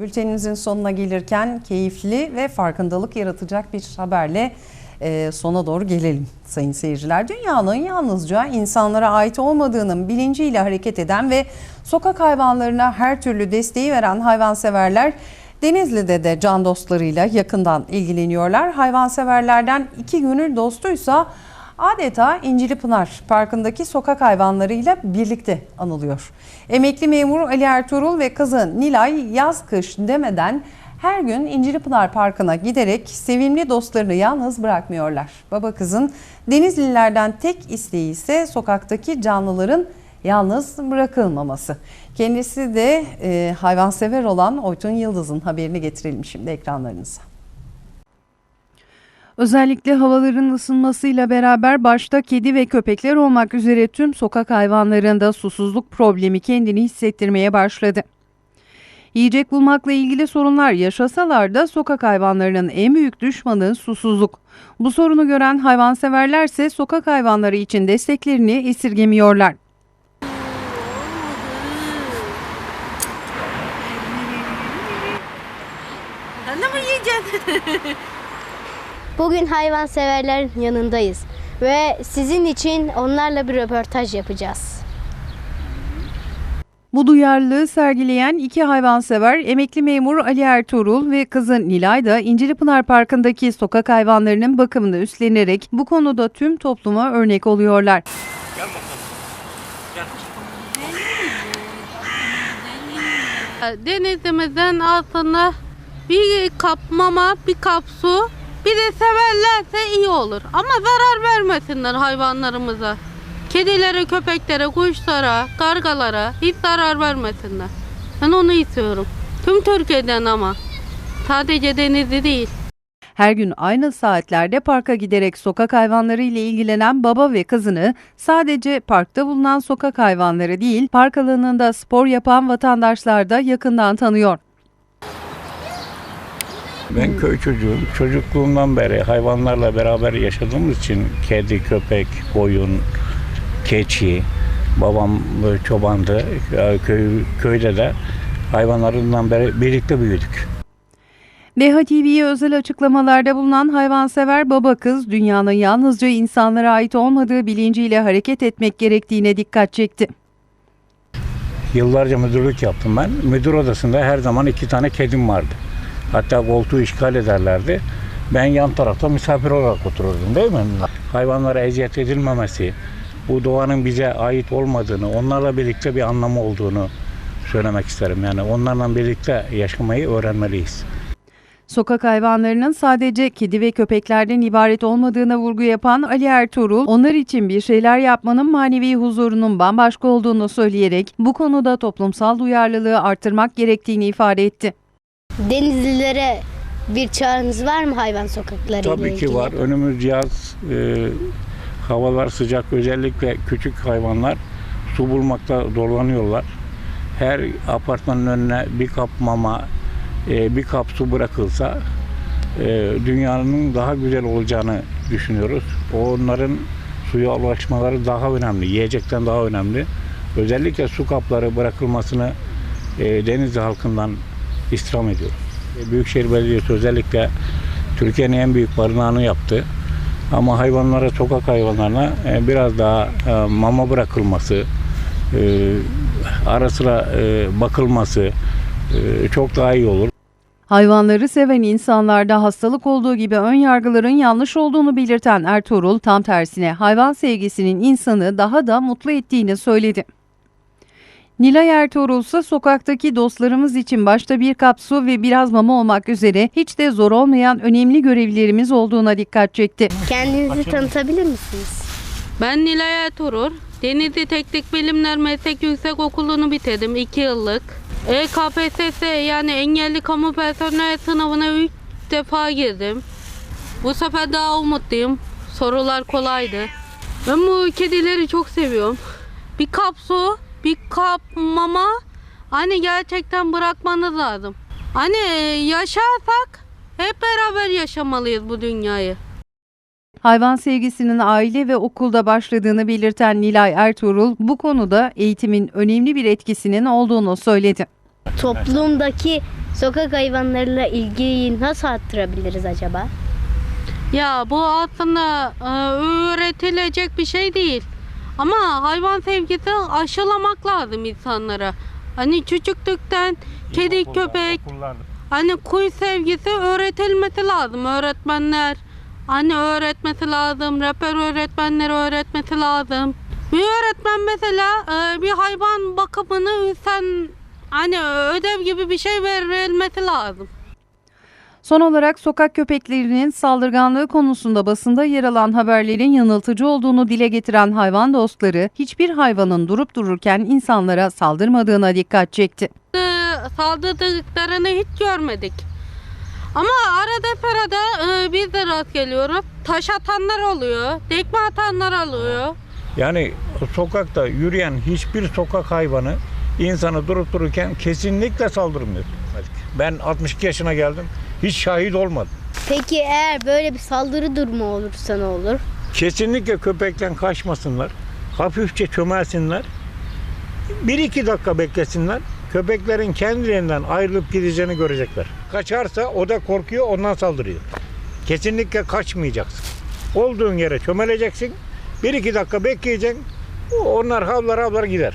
Bültenimizin sonuna gelirken keyifli ve farkındalık yaratacak bir haberle e, sona doğru gelelim sayın seyirciler. Dünyanın yalnızca insanlara ait olmadığının bilinciyle hareket eden ve sokak hayvanlarına her türlü desteği veren hayvanseverler Denizli'de de can dostlarıyla yakından ilgileniyorlar. Hayvanseverlerden iki gönül dostuysa adeta İncili Pınar Parkı'ndaki sokak hayvanlarıyla birlikte anılıyor. Emekli memur Ali Ertuğrul ve kızı Nilay yaz kış demeden her gün İncili Pınar Parkı'na giderek sevimli dostlarını yalnız bırakmıyorlar. Baba kızın Denizlilerden tek isteği ise sokaktaki canlıların yalnız bırakılmaması. Kendisi de e, hayvansever olan Oytun Yıldız'ın haberini getirelim şimdi ekranlarınıza. Özellikle havaların ısınmasıyla beraber başta kedi ve köpekler olmak üzere tüm sokak hayvanlarında susuzluk problemi kendini hissettirmeye başladı. Yiyecek bulmakla ilgili sorunlar yaşasalar da sokak hayvanlarının en büyük düşmanı susuzluk. Bu sorunu gören hayvanseverlerse sokak hayvanları için desteklerini esirgemiyorlar. De mi yiyeceksin? Bugün hayvanseverlerin yanındayız ve sizin için onlarla bir röportaj yapacağız. Bu duyarlılığı sergileyen iki hayvansever emekli memur Ali Ertuğrul ve kızı Nilay da İncilipınar Parkı'ndaki sokak hayvanlarının bakımını üstlenerek bu konuda tüm topluma örnek oluyorlar. Denizimizin altına bir kap mama, bir kap su, bir de severlerse iyi olur. Ama zarar vermesinler hayvanlarımıza. Kedilere, köpeklere, kuşlara, kargalara hiç zarar vermesinler. Ben onu istiyorum. Tüm Türkiye'den ama. Sadece Denizli değil. Her gün aynı saatlerde parka giderek sokak hayvanları ile ilgilenen baba ve kızını sadece parkta bulunan sokak hayvanları değil, park alanında spor yapan vatandaşlar da yakından tanıyor. Ben köy çocuğum. Çocukluğumdan beri hayvanlarla beraber yaşadığımız için kedi, köpek, koyun, keçi, babam e, çobandı. Köy, köyde de hayvanlarından beri birlikte büyüdük. Deha TV'ye özel açıklamalarda bulunan hayvansever baba kız dünyanın yalnızca insanlara ait olmadığı bilinciyle hareket etmek gerektiğine dikkat çekti. Yıllarca müdürlük yaptım ben. Müdür odasında her zaman iki tane kedim vardı. Hatta koltuğu işgal ederlerdi. Ben yan tarafta misafir olarak otururdum değil mi? Hayvanlara eziyet edilmemesi, bu doğanın bize ait olmadığını, onlarla birlikte bir anlamı olduğunu söylemek isterim. Yani onlarla birlikte yaşamayı öğrenmeliyiz. Sokak hayvanlarının sadece kedi ve köpeklerden ibaret olmadığına vurgu yapan Ali Ertuğrul, onlar için bir şeyler yapmanın manevi huzurunun bambaşka olduğunu söyleyerek bu konuda toplumsal duyarlılığı artırmak gerektiğini ifade etti. Denizlilere bir çağrınız var mı hayvan sokakları Tabii ilgili? ki var. Önümüz yaz, e, havalar sıcak. Özellikle küçük hayvanlar su bulmakta zorlanıyorlar. Her apartmanın önüne bir kap mama, e, bir kap su bırakılsa e, dünyanın daha güzel olacağını düşünüyoruz. Onların suya ulaşmaları daha önemli, yiyecekten daha önemli. Özellikle su kapları bırakılmasını e, Denizli halkından istirham ediyoruz. E, Büyükşehir Belediyesi özellikle Türkiye'nin en büyük barınağını yaptı. Ama hayvanlara, sokak hayvanlarına e, biraz daha e, mama bırakılması, ara sıra bakılması çok daha iyi olur. Hayvanları seven insanlarda hastalık olduğu gibi ön yargıların yanlış olduğunu belirten Ertuğrul, tam tersine hayvan sevgisinin insanı daha da mutlu ettiğini söyledi. Nilay Ertuğrul ise sokaktaki dostlarımız için başta bir kap su ve biraz mama olmak üzere hiç de zor olmayan önemli görevlerimiz olduğuna dikkat çekti. Kendinizi tanıtabilir misiniz? Ben Nilay Ertuğrul. Denizli Teknik Bilimler Meslek Yüksek Okulu'nu bitirdim 2 yıllık. E KPSS yani engelli kamu personel sınavına 3 defa girdim. Bu sefer daha umutluyum. Sorular kolaydı. Ben bu kedileri çok seviyorum. Bir kap su, bir kap mama. Hani gerçekten bırakmanız lazım. Hani yaşarsak hep beraber yaşamalıyız bu dünyayı. Hayvan sevgisinin aile ve okulda başladığını belirten Nilay Ertuğrul bu konuda eğitimin önemli bir etkisinin olduğunu söyledi. Toplumdaki sokak hayvanlarıyla ilgiyi nasıl arttırabiliriz acaba? Ya bu aslında e, öğretilecek bir şey değil. Ama hayvan sevgisi aşılamak lazım insanlara. Hani küçüklükten kedi, İlkokulda, köpek, okullarda. hani kuy sevgisi öğretilmesi lazım. Öğretmenler hani öğretmesi lazım. Rehber öğretmenler öğretmesi lazım. Bir öğretmen mesela e, bir hayvan bakımını sen hani ödev gibi bir şey verilmesi lazım. Son olarak sokak köpeklerinin saldırganlığı konusunda basında yer alan haberlerin yanıltıcı olduğunu dile getiren hayvan dostları hiçbir hayvanın durup dururken insanlara saldırmadığına dikkat çekti. saldırdıklarını hiç görmedik. Ama arada sırada e, biz de rast geliyoruz. Taş atanlar oluyor, tekme atanlar oluyor. Yani sokakta yürüyen hiçbir sokak hayvanı insanı durup dururken kesinlikle saldırmıyor. Ben 62 yaşına geldim. Hiç şahit olmadım. Peki eğer böyle bir saldırı durumu olursa ne olur? Kesinlikle köpekten kaçmasınlar. Hafifçe çömelsinler. Bir iki dakika beklesinler. Köpeklerin kendilerinden ayrılıp gideceğini görecekler. Kaçarsa o da korkuyor ondan saldırıyor. Kesinlikle kaçmayacaksın. Olduğun yere çömeleceksin. Bir iki dakika bekleyeceksin. Onlar havlar havlar gider.